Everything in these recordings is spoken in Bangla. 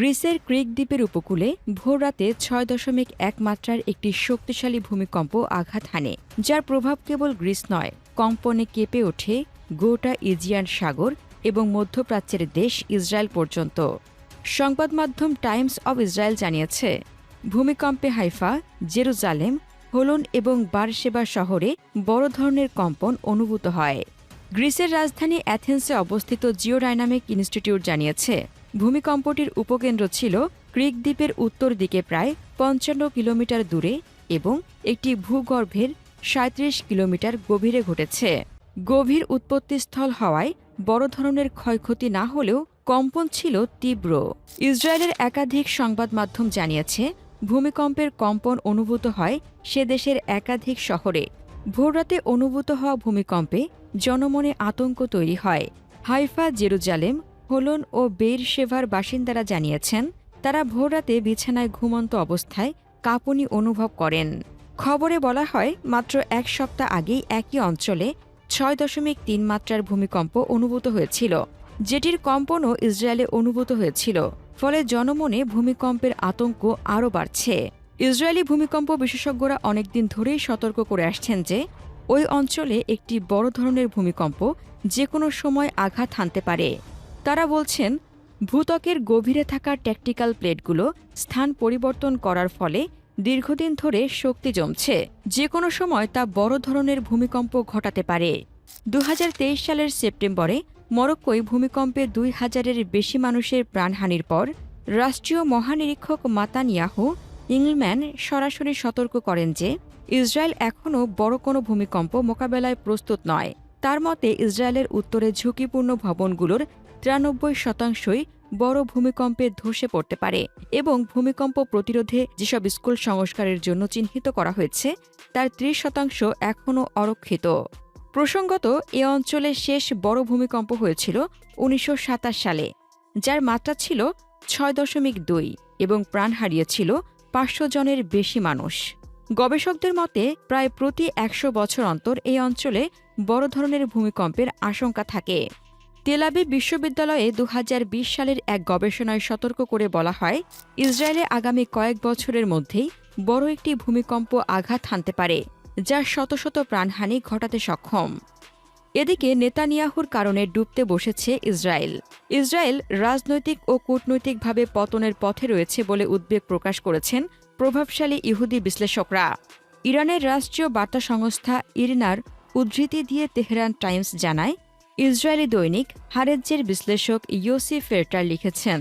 গ্রিসের ক্রিক দ্বীপের উপকূলে ভোররাতে ছয় দশমিক এক মাত্রার একটি শক্তিশালী ভূমিকম্প আঘাত হানে, যার প্রভাব কেবল গ্রিস নয়। কম্পনে কেঁপে ওঠে গোটা ইজিয়ান সাগর এবং মধ্যপ্রাচ্যের দেশ ইসরায়েল পর্যন্ত। সংবাদ মাধ্যম টাইমস অব ইসরায়েল জানিয়েছে, ভূমিকম্পে হাইফা, জেরুজালেম, হোলন এবং বারসেবা শহরে বড় ধরনের কম্পন অনুভূত হয়। গ্রিসের রাজধানী অ্যাথেন্সে অবস্থিত জিওডাইনামিক ইনস্টিটিউট জানিয়েছে ভূমিকম্পটির উপকেন্দ্র ছিল ক্রিক দ্বীপের উত্তর দিকে প্রায় পঞ্চান্ন কিলোমিটার দূরে এবং একটি ভূগর্ভের সাঁত্রিশ কিলোমিটার গভীরে ঘটেছে। গভীর উৎপত্তিস্থল হওয়ায় বড় ধরনের ক্ষয়ক্ষতি না হলেও কম্পন ছিল তীব্র। ইসরায়েলের একাধিক সংবাদ মাধ্যম জানিয়েছে, ভূমিকম্পের কম্পন অনুভূত হয় সে দেশের একাধিক শহরে। ভোররাতে অনুভূত হওয়া ভূমিকম্পে জনমনে আতঙ্ক তৈরি হয়। হাইফা জেরুজালেম হোলন ও বের শেভার বাসিন্দারা জানিয়েছেন, তারা ভোররাতে বিছানায় ঘুমন্ত অবস্থায় কাঁপুনি অনুভব করেন। খবরে বলা হয়, মাত্র এক সপ্তাহ আগেই একই অঞ্চলে ছয় দশমিক তিন মাত্রার ভূমিকম্প অনুভূত হয়েছিল, যেটির কম্পনও ইসরায়েলে অনুভূত হয়েছিল, ফলে জনমনে ভূমিকম্পের আতঙ্ক আরও বাড়ছে। ইসরায়েলি ভূমিকম্প বিশেষজ্ঞরা অনেকদিন ধরেই সতর্ক করে আসছেন যে, ওই অঞ্চলে একটি বড় ধরনের ভূমিকম্প যে কোনো সময় আঘাত হানতে পারে। তারা বলছেন, ভূত্বকের গভীরে থাকা ট্যাকটিক্যাল প্লেটগুলো স্থান পরিবর্তন করার ফলে দীর্ঘদিন ধরে শক্তি জমছে। যে কোনো সময় তা বড় ধরনের ভূমিকম্প ঘটাতে পারে। দু হাজার তেইশ সালের সেপ্টেম্বরে মরক্কোয় ভূমিকম্পে দুই হাজারের বেশি মানুষের প্রাণহানির পর রাষ্ট্রীয় মহানিরীক্ষক মাতানিয়াহু ইংলম্যান সরাসরি সতর্ক করেন যে, ইসরায়েল এখনও বড় কোনো ভূমিকম্প মোকাবেলায় প্রস্তুত নয়। তার মতে, ইসরায়েলের উত্তরে ঝুঁকিপূর্ণ ভবনগুলোর তিরানব্বই শতাংশই বড় ভূমিকম্পে ধসে পড়তে পারে এবং ভূমিকম্প প্রতিরোধে যেসব স্কুল সংস্কারের জন্য চিহ্নিত করা হয়েছে, তার ত্রিশ শতাংশ এখনও অরক্ষিত। প্রসঙ্গত, এ অঞ্চলে শেষ বড় ভূমিকম্প হয়েছিল উনিশশো সাতাশ সালে, যার মাত্রা ছিল ছয় দশমিক দুই এবং প্রাণ হারিয়েছিল পাঁচশো জনের বেশি মানুষ। গবেষকদের মতে, প্রায় প্রতি একশো বছর অন্তর এই অঞ্চলে বড় ধরনের ভূমিকম্পের আশঙ্কা থাকে। তেলাবি বিশ্ববিদ্যালয়ে দু হাজার বিশ সালের এক গবেষণায় সতর্ক করে বলা হয়, ইসরায়েলে আগামী কয়েক বছরের মধ্যেই বড় একটি ভূমিকম্প আঘাত হানতে পারে, যা শত শত প্রাণহানি ঘটাতে সক্ষম। এদিকে নেতানিয়াহুর কারণে ডুবতে বসেছে ইসরায়েল। ইসরায়েল রাজনৈতিক ও কূটনৈতিকভাবে পতনের পথে রয়েছে বলে উদ্বেগ প্রকাশ করেছেন প্রভাবশালী ইহুদি বিশ্লেষকরা। ইরানের রাষ্ট্রীয় বার্তা সংস্থা ইরিনার উদ্ধৃতি দিয়ে তেহরান টাইমস জানায় ইসরায়েলি দৈনিক হারেজ্জের বিশ্লেষক ইয়োসি ফেরটার লিখেছেন,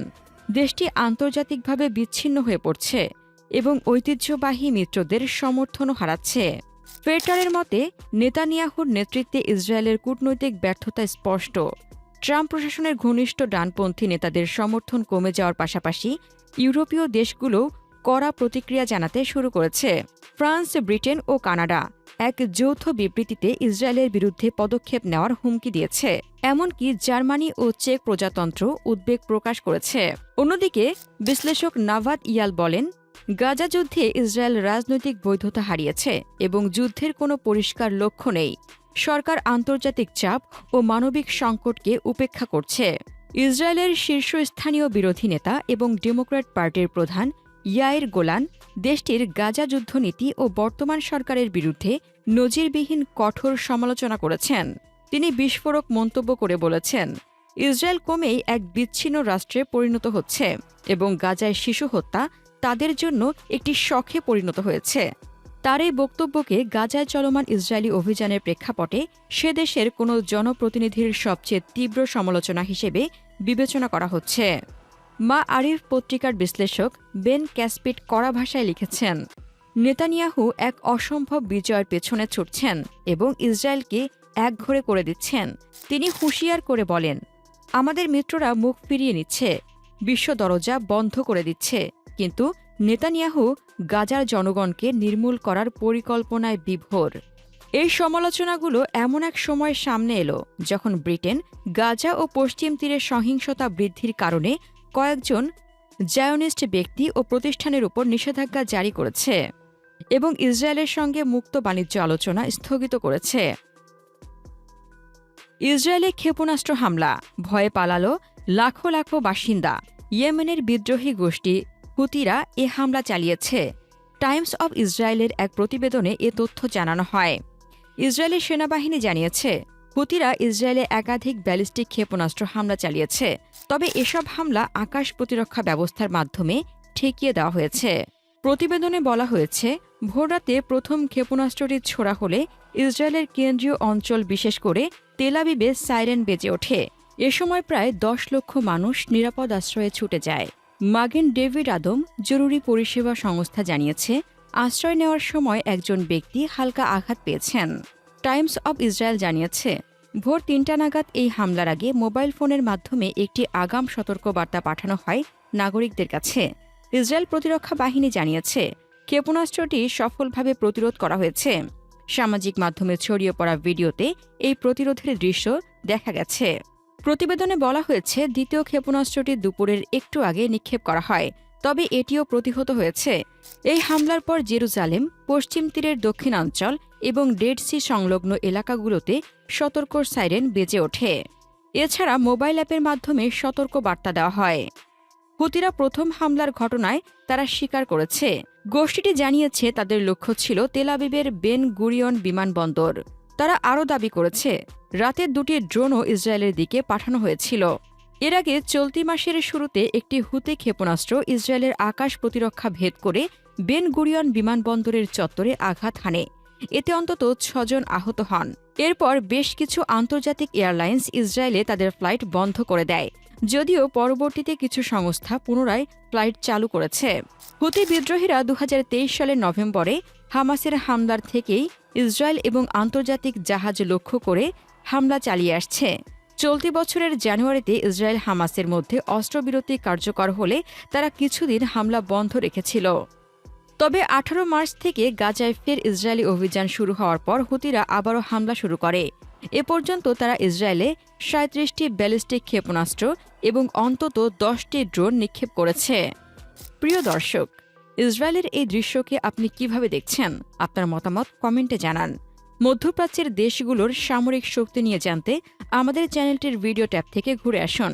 দেশটি আন্তর্জাতিকভাবে বিচ্ছিন্ন হয়ে পড়ছে এবং ঐতিহ্যবাহী মিত্রদের সমর্থনও হারাচ্ছে। ফেরটারের মতে, নেতানিয়াহুর নেতৃত্বে ইসরায়েলের কূটনৈতিক ব্যর্থতা স্পষ্ট। ট্রাম্প প্রশাসনের ঘনিষ্ঠ ডানপন্থী নেতাদের সমর্থন কমে যাওয়ার পাশাপাশি ইউরোপীয় দেশগুলো কড়া প্রতিক্রিয়া জানাতে শুরু করেছে। ফ্রান্স, ব্রিটেন ও কানাডা এক যৌথ বিবৃতিতে ইসরায়েলের বিরুদ্ধে পদক্ষেপ নেওয়ার হুমকি দিয়েছে। এমনকি জার্মানি ও চেক প্রজাতন্ত্র উদ্বেগ প্রকাশ করেছে। অন্যদিকে, বিশ্লেষক নাভাদ ইয়াল বলেন, গাজা যুদ্ধে ইসরায়েল রাজনৈতিক বৈধতা হারিয়েছে এবং যুদ্ধের কোনো পরিষ্কার লক্ষ্য নেই। সরকার আন্তর্জাতিক চাপ ও মানবিক সংকটকে উপেক্ষা করছে। ইসরায়েলের শীর্ষস্থানীয় বিরোধী নেতা এবং ডেমোক্র্যাট পার্টির প্রধান ইয়ায়ের গোলান দেশটির গাজা যুদ্ধনীতি ও বর্তমান সরকারের বিরুদ্ধে নজিরবিহীন কঠোর সমালোচনা করেছেন। তিনি বিস্ফোরক মন্তব্য করে বলেছেন, ইসরায়েল কমেই এক বিচ্ছিন্ন রাষ্ট্রে পরিণত হচ্ছে এবং গাজায় শিশু হত্যা তাদের জন্য একটি শখে পরিণত হয়েছে। তার এই বক্তব্যকে গাজায় চলমান ইসরায়েলি অভিযানের প্রেক্ষাপটে সে দেশের কোনো জনপ্রতিনিধির সবচেয়ে তীব্র সমালোচনা হিসেবে বিবেচনা করা হচ্ছে। মা আরিফ পত্রিকার বিশ্লেষক বেন ক্যাসপিট কড়া ভাষায় লিখেছেন, নেতানিয়াহু এক অসম্ভব বিজয়ের পেছনে ছুটছেন এবং ইসরায়েলকে একঘরে করে দিচ্ছেন। তিনি হুঁশিয়ার করে বলেন, আমাদের মিত্ররা মুখ ফিরিয়ে নিচ্ছে, বিশ্ব দরজা বন্ধ করে দিচ্ছে। কিন্তু নেতানিয়াহু গাজার জনগণকে নির্মূল করার পরিকল্পনায় বিভোর। এই সমালোচনাগুলো এমন এক সময় সামনে এলো, যখন ব্রিটেন গাজা ও পশ্চিম তীরে সহিংসতা বৃদ্ধির কারণে কয়েকজন জায়নিস্ট ব্যক্তি ও প্রতিষ্ঠানের উপর নিষেধাজ্ঞা জারি করেছে এবং ইসরায়েলের সঙ্গে মুক্ত বাণিজ্য আলোচনা স্থগিত করেছে। ইসরায়েলে ক্ষেপণাস্ত্র হামলা, ভয়ে পালালো লাখো লাখো বাসিন্দা। ইয়েমেনের বিদ্রোহী গোষ্ঠী হুতিরা এ হামলা চালিয়েছে। টাইমস অব ইসরায়েলের এক প্রতিবেদনে এ তথ্য জানানো হয়। ইসরায়েলের সেনাবাহিনী জানিয়েছে হুতিরা ইসরায়েলে একাধিক ব্যালিস্টিক ক্ষেপণাস্ত্র হামলা চালিয়েছে, তবে এসব হামলা আকাশ প্রতিরক্ষা ব্যবস্থার মাধ্যমে ঠেকিয়ে দেওয়া হয়েছে। প্রতিবেদনে বলা হয়েছে, ভোররাতে প্রথম ক্ষেপণাস্ত্রটি ছোড়া হলে ইসরায়েলের কেন্দ্রীয় অঞ্চল বিশেষ করে তেলাবিবে সাইরেন বেজে ওঠে। এ সময় প্রায় দশ লক্ষ মানুষ নিরাপদ আশ্রয়ে ছুটে যায়। মাগেন ডেভিড আদম জরুরি পরিষেবা সংস্থা জানিয়েছে, আশ্রয় নেওয়ার সময় একজন ব্যক্তি হালকা আঘাত পেয়েছেন। টাইমস অব ইসরায়েল জানিয়েছে, ভোর তিনটা নাগাদ এই হামলার আগে মোবাইল ফোনের মাধ্যমে একটি আগাম সতর্কবার্তা পাঠানো হয় নাগরিকদের কাছে। ইসরায়েল প্রতিরক্ষা বাহিনী জানিয়েছে, ক্ষেপণাস্ত্রটি সফলভাবে প্রতিরোধ করা হয়েছে। সামাজিক মাধ্যমে ছড়িয়ে পড়া ভিডিওতে এই প্রতিরোধের দৃশ্য দেখা গেছে। প্রতিবেদনে বলা হয়েছে, দ্বিতীয় ক্ষেপণাস্ত্রটি দুপুরের একটু আগে নিক্ষেপ করা হয়। তবে এটিও প্রতিহত হয়েছে। এই হামলার পর জেরুজালেম, পশ্চিম তীরের দক্ষিণাঞ্চল এবং ডেড সি সংলগ্ন এলাকাগুলোতে সতর্ক সাইরেন বেজে ওঠে। এছাড়া মোবাইল অ্যাপের মাধ্যমে সতর্ক বার্তা দেওয়া হয়। হুতিরা প্রথম হামলার ঘটনায় তারা স্বীকার করেছে। গোষ্ঠীটি জানিয়েছে তাদের লক্ষ্য ছিল তেলাবিবের বেন গুরিয়ন বিমানবন্দর। তারা আরও দাবি করেছে রাতের দুটি ড্রোনও ইসরায়েলের দিকে পাঠানো হয়েছিল। এর আগে চলতি মাসের শুরুতে একটি হুতে ক্ষেপণাস্ত্র ইসরায়েলের আকাশ প্রতিরক্ষা ভেদ করে বেন গুরিয়ন বিমানবন্দরের চত্বরে আঘাত হানে। এতে অন্তত ছজন আহত হন। এরপর বেশ কিছু আন্তর্জাতিক এয়ারলাইন্স ইসরায়েলে তাদের ফ্লাইট বন্ধ করে দেয়। যদিও পরবর্তীতে কিছু সংস্থা পুনরায় ফ্লাইট চালু করেছে। হুতি বিদ্রোহীরা দু হাজার তেইশ সালের নভেম্বরে হামাসের হামলার থেকেই ইসরায়েল এবং আন্তর্জাতিক জাহাজ লক্ষ্য করে হামলা চালিয়ে আসছে। চলতি বছরের জানুয়ারিতে ইসরায়েল হামাসের মধ্যে অস্ত্রবিরতি কার্যকর হলে তারা কিছুদিন হামলা বন্ধ রেখেছিল। তবে আঠারো মার্চ থেকে গাজায় ফের ইসরায়েলি অভিযান শুরু হওয়ার পর হুতিরা আবারও হামলা শুরু করে। এ পর্যন্ত তারা ইসরায়েলে সাঁত্রিশটি ব্যালিস্টিক ক্ষেপণাস্ত্র এবং অন্তত দশটি ড্রোন নিক্ষেপ করেছে। প্রিয় দর্শক, ইসরায়েলের এই দৃশ্যকে আপনি কীভাবে দেখছেন? আপনার মতামত কমেন্টে জানান। মধ্যপ্রাচ্যের দেশগুলোর সামরিক শক্তি নিয়ে জানতে আমাদের চ্যানেলটির ভিডিও ট্যাব থেকে ঘুরে আসুন।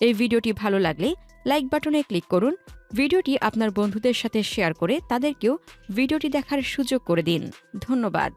এই ভিডিওটি ভালো লাগলে লাইক বাটনে ক্লিক করুন। ভিডিওটি আপনার বন্ধুদের সাথে শেয়ার করে তাদেরকেও ভিডিওটি দেখার সুযোগ করে দিন। ধন্যবাদ।